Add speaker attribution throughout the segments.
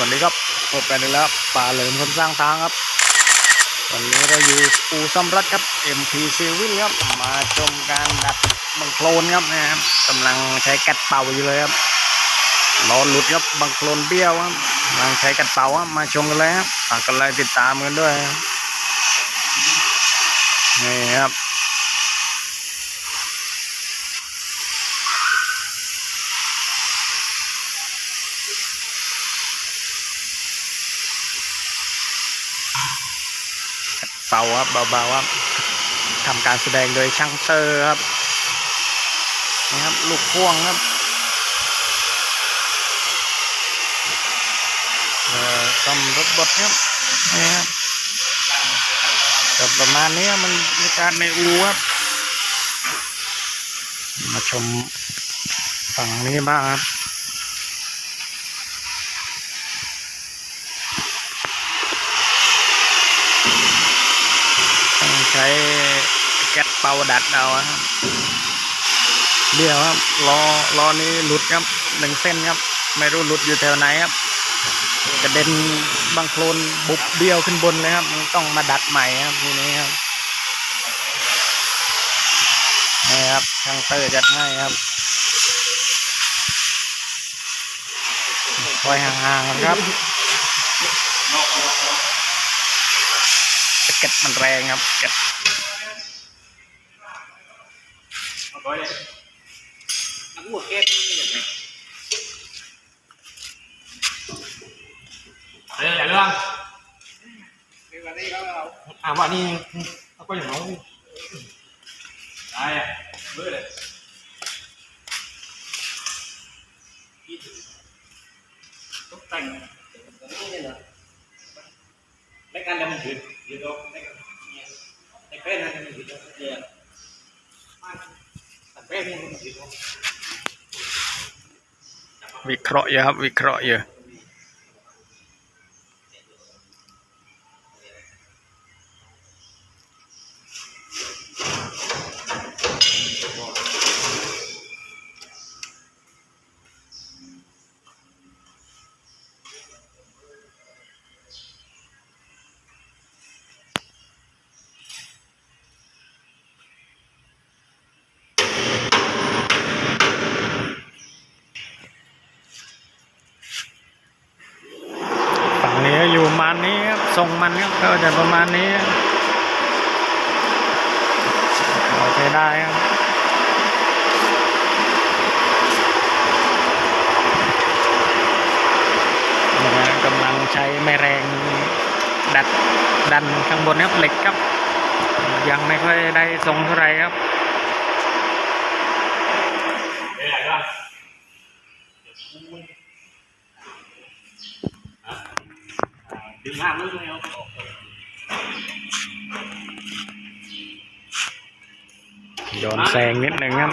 Speaker 1: วัสดีครับพบกันอีกแล้วป่าเหลิมคนสร้างทางครับ วันนี้เราอยู่อู่ซ่อมรถครับ MP c i v i l ครับ มาชมการดัดบังโคลนครับนะครับกำลังใช้แก๊สเป่าอยู่เลยครับล้อหลุดครับบังโคลนเบี้ยวครับกำลังใช้แก๊สเป่าครับมาชมกันเลยครับฝากกันไลค์ติดตามกันด้วยนี่ครับ เป่าครับเบาๆครับทำการแสดงโดยช่างเตอร์ครับนี่ครับลูกพ่วงครับเอ่อซ่อมรถบดครับนี่ครับก็ประมาณนี้มันบรรยากาศในอูครับมาชมฝั่งนี้บ้างครับ ต้อง ใช้แก๊สเป่าดัดเอาครับเดี๋ยวครับล้อล้อนี้หลุดครับหนึ่งเส้นครับ ไม่รู้หลุดอยู่แถวไหนครับกระเด็นบางโคลนบุบเบี้ยวขึ้นบนเลยครับต้องมาดัดใหม่ครับทีนี้ครับนี่ครับช่างเตอร์จัดให้ครับคอยห่างๆครับ แก๊สมันแรงครับแก๊ส
Speaker 2: นักบวชเกศนี่อย่งไรเรื่องอะไรเรื่องอ่าว่านี่เขาก็อย่างน้องได้เบื่อเลยตกแต่งนี่เลยเหรอในการดำเนิน
Speaker 1: You know, like, yes. Like, kaya natin yung video. Yeah. Nag-kaya mo yung video. វិក្រក់យើវិក្រក់យើ ใช้แม่แรงดัดดันข้างบนครับเหล็กครับ ยังไม่ค่อยได้ทรงเท่าไหรครับ
Speaker 2: ดึงห้ามลูกไม่เอา
Speaker 1: โยนแซงนิดหนึ่งครับ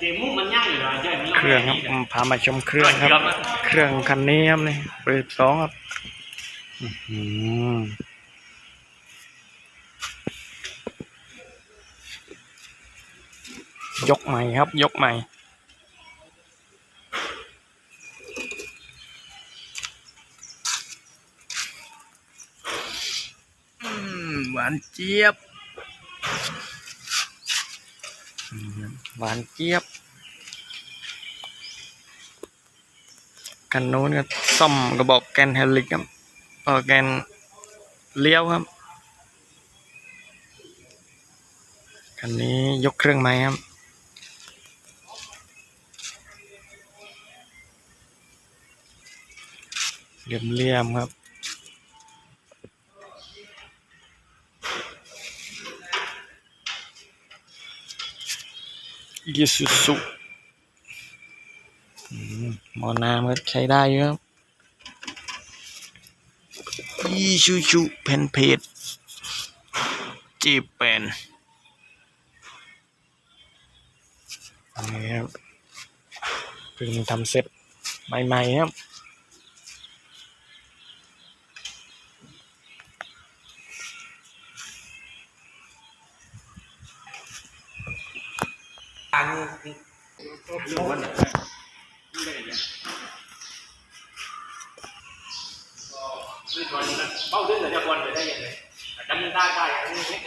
Speaker 2: เดี๋ยวมุกมันย่างอยู่เลยย่าง
Speaker 1: เครื่องครับผมพามาชมเครื่องครับ เครื่องคันนี้ครับนี่เปิดสองครับอื้อหือยกใหม่ครับ ยกใหม่อืมหวานเจี๊ยบ หวานเจี๊ยบ กันนู้นก็ซ่อมกระบอกแกนเฮลิกครับเอแกนเลี้ยวครับคันนี้ยกเครื่องไหมครับเหลี่ยมๆครับ ยิสุสุมอน้ำก็ใช้ได้อยู่ครับอีชูชูเพนเพจจีเป็นนี่ครับเพิ่งทำเสร็จใหม่ๆครับ
Speaker 2: อันนี้รู้ว่าเนี่ยนี่บอลนะเป้าด้วยเหรอจะบอลไปได้ยังไงจำได้ได้อันนี้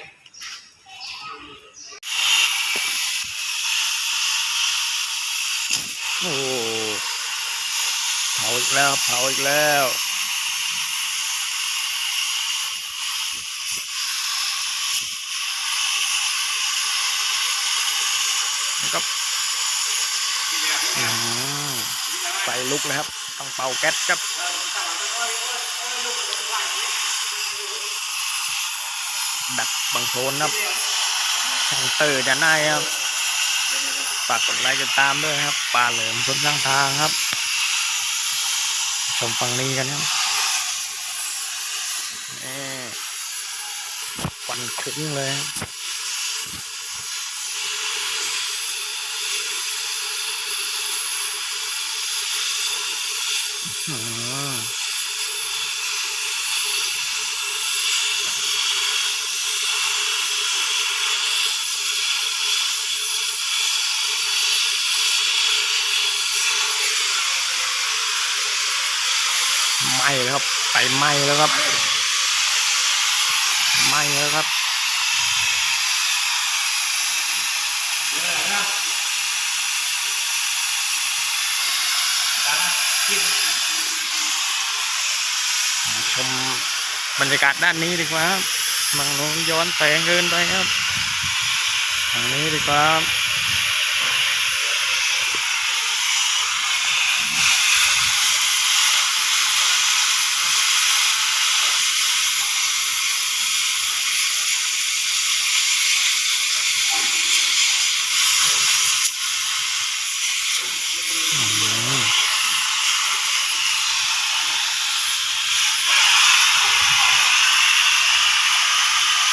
Speaker 1: โอ้เผาอีกแล้วเผาอีกแล้ว ครับไฟลุกเลยครับต้องเป่าแก๊สครับดัดบังโคลนครับช่างเตอร์จะได้ครับฝากกดไลค์กดตามด้วยครับปลาเหลิมคนข้างทางครับ ชมฝั่งนี้กันครับนี่ควันคุ้งเลยครับอื้อหือ ไหม้แล้วครับไปไหม้แล้วครับไหม้แล้วครับ ชมบ รรยากาศด้านนี้ดีกว่าครับบางนู้นย้อนแสงเกินไปครับทางนี้ดีกว่าครับอืม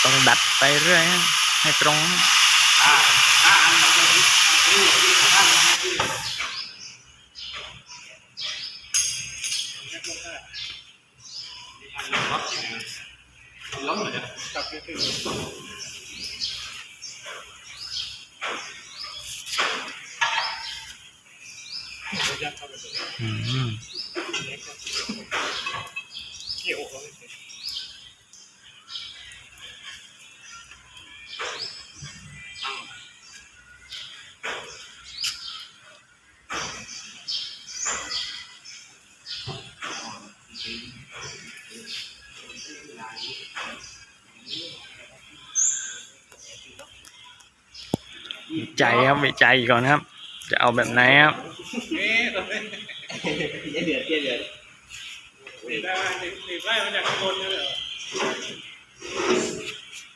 Speaker 1: ต้องดัด ไปเรื่อยฮะให้ตรง
Speaker 2: ล้มเหมือนกันจับไปถึง
Speaker 1: อืม
Speaker 2: เวิ
Speaker 1: จัยครับวิจัยก่อนครับ จะเอาแบบไหนครับ
Speaker 2: เอ๊ะตอนนี้
Speaker 3: เดือดเดือดเดือด
Speaker 2: ตีได้ตีไล่มาจากข้างบนนี่เลย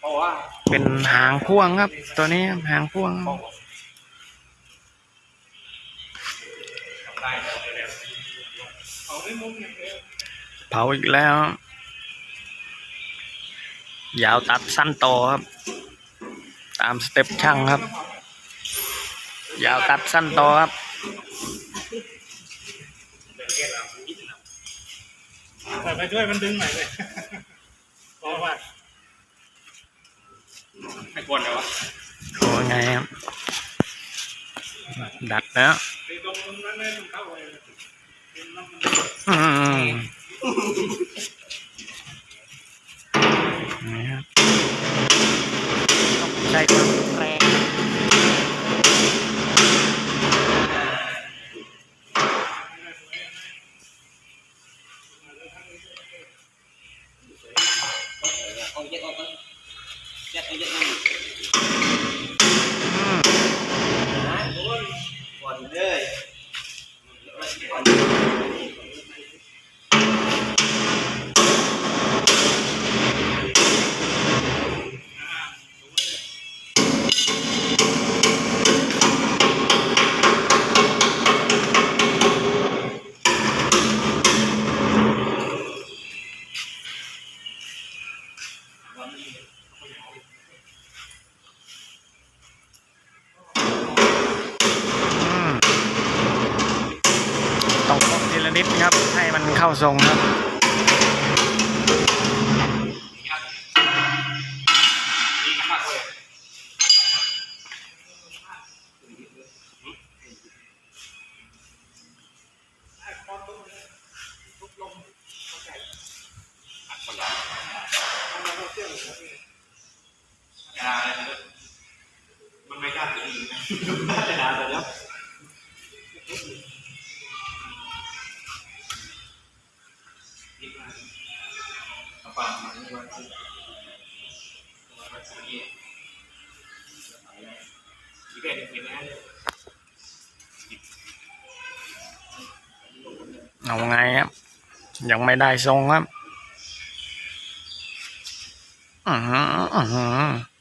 Speaker 2: เพราะว่า
Speaker 1: เป็นหางพ่วงครับ ตัวนี้หางพ่วงครับ
Speaker 2: ได้แล้วเอาได้มุมอย่างเดียว
Speaker 1: เผาอีกแล้ว ยาวตัดสั้นต่อครับ ตามสเต็ปช่างครับ ยาวตัดสั้นต่อครับ
Speaker 2: ใส่ไปด้วยมันดึงใหม่เลยเพราะว่าไม่ควรเลยวะ
Speaker 1: โอ้ไงครับ ดัดแล้ว
Speaker 2: ไปตรงนั้นเลยมันเข้าไป
Speaker 1: อืมนี่ครับต้องใช้ความแรง มั
Speaker 3: น
Speaker 2: ไม่กล้าตีนะน่าจะด่าแต่แล้วเอาปากมันนี่ไว้ที่ไว้ที่นี่อีเวนต์เห็นไหม
Speaker 1: เอาไงครับ ยังไม่ได้ทรงครับ อือหือ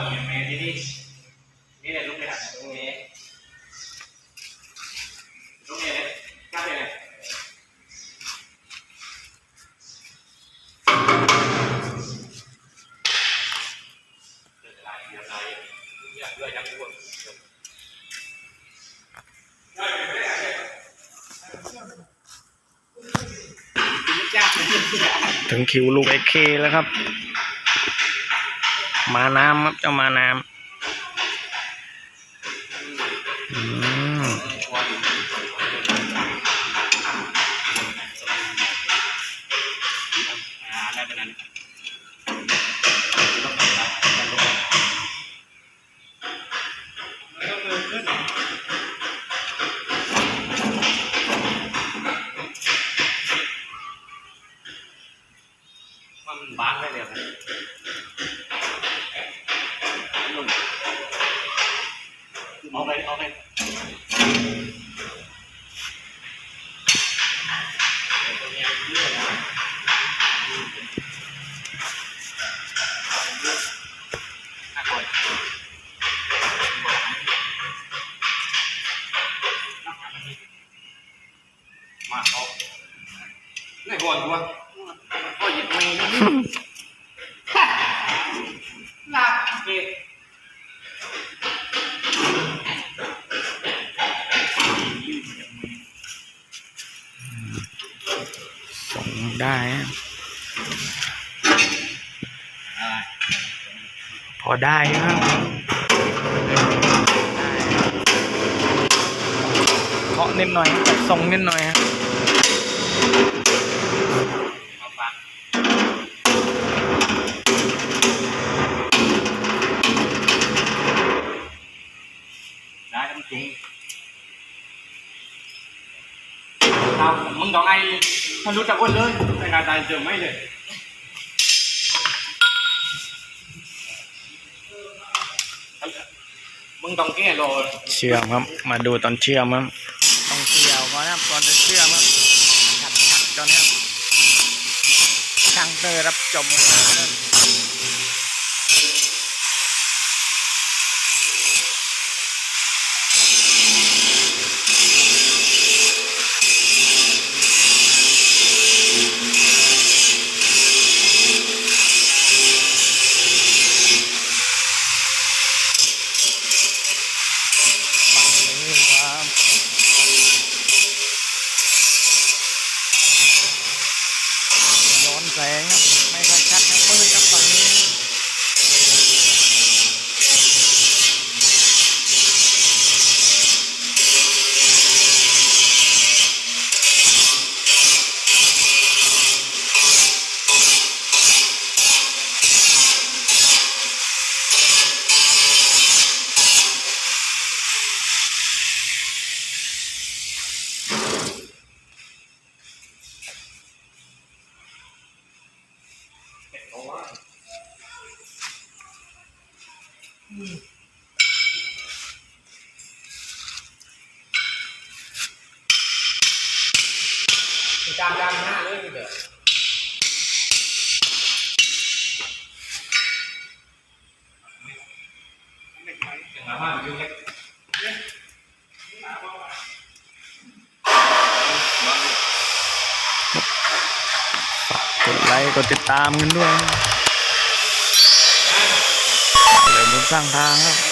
Speaker 2: การบอกว่าเห็นไหมที่นี่นี่แหละลูกไปหัดตรงนี้ตรงนี้เลยกล้าไปเลยเดินลายเดินลายอยากด้วยอยากพูด
Speaker 1: ถึงคิวลูกไอเคแล้วครับ มาน้ำครับเจ้ามาน้ำ
Speaker 2: เอาไได้
Speaker 1: ครับพอได้ครับเคาะนิดหน่อยจัดทรงนิดหน่อยครับ
Speaker 2: เอาปากได้ทั้งจุง เอามึงดองไอ้มันรู้จักอ้วนเลยไม่น่าตายเจอไม่เลยมึงต้องแก้รอ
Speaker 1: เชื่อมครับ มาดูตอนเชื่อมครับต้องเกี่ยวก่อนนะครับก่อนจะเชื่อมครับขัดขัดก่อนครับช่างเตอร์รับจมครับ
Speaker 2: จามจามหน้าเลยเด้ออย่างมาว่าอยู่เล็ก
Speaker 1: กดไลค์กดติดตามกันด้วยเริ่มสร้างทางครับ